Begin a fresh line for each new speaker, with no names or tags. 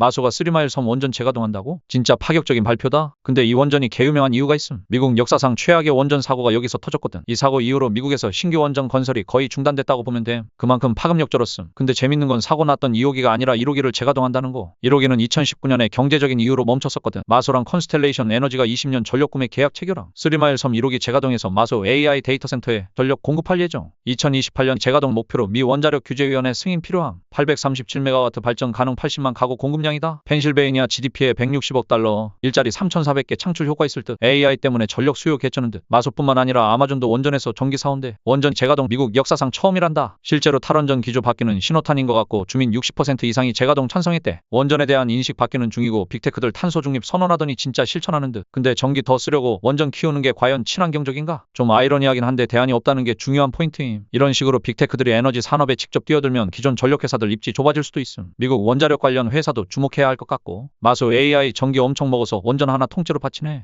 마소가 쓰리마일 섬 원전 재가동한다고? 진짜 파격적인 발표다. 근데 이 원전이 개유명한 이유가 있음. 미국 역사상 최악의 원전 사고가 여기서 터졌거든. 이 사고 이후로 미국에서 신규 원전 건설이 거의 중단됐다고 보면 돼. 그만큼 파급력 절었음. 근데 재밌는 건 사고 났던 2호기가 아니라 1호기를 재가동한다는 거. 1호기는 2019년에 경제적인 이유로 멈췄었거든. 마소랑 컨스텔레이션 에너지가 20년 전력 구매 계약 체결함. 쓰리마일 섬 1호기 재가동에서 마소 AI 데이터 센터에 전력 공급할 예정. 2028년 재가동 목표로 미 원자력 규제위원회 승인 필요함. 837메가와트 발전 가능 80만 가구 공급량 이다. 펜실베이니아 GDP에 160억 달러, 일자리 3,400개 창출 효과 있을 듯. AI 때문에 전력 수요 개쩌는 듯. 마소뿐만 아니라 아마존도 원전에서 전기 사온대. 원전 재가동 미국 역사상 처음이란다. 실제로 탈원전 기조 바뀌는 신호탄인 것 같고 주민 60% 이상이 재가동 찬성했대. 원전에 대한 인식 바뀌는 중이고 빅테크들 탄소 중립 선언하더니 진짜 실천하는 듯. 근데 전기 더 쓰려고 원전 키우는 게 과연 친환경적인가? 좀 아이러니하긴 한데 대안이 없다는 게 중요한 포인트임. 이런 식으로 빅테크들이 에너지 산업에 직접 뛰어들면 기존 전력회사들 입지 좁아질 수도 있음. 미국 원자력 관련 회사도 주목해야 할 것 같고. 마소 AI 전기 엄청 먹어서 원전 하나 통째로 파치네.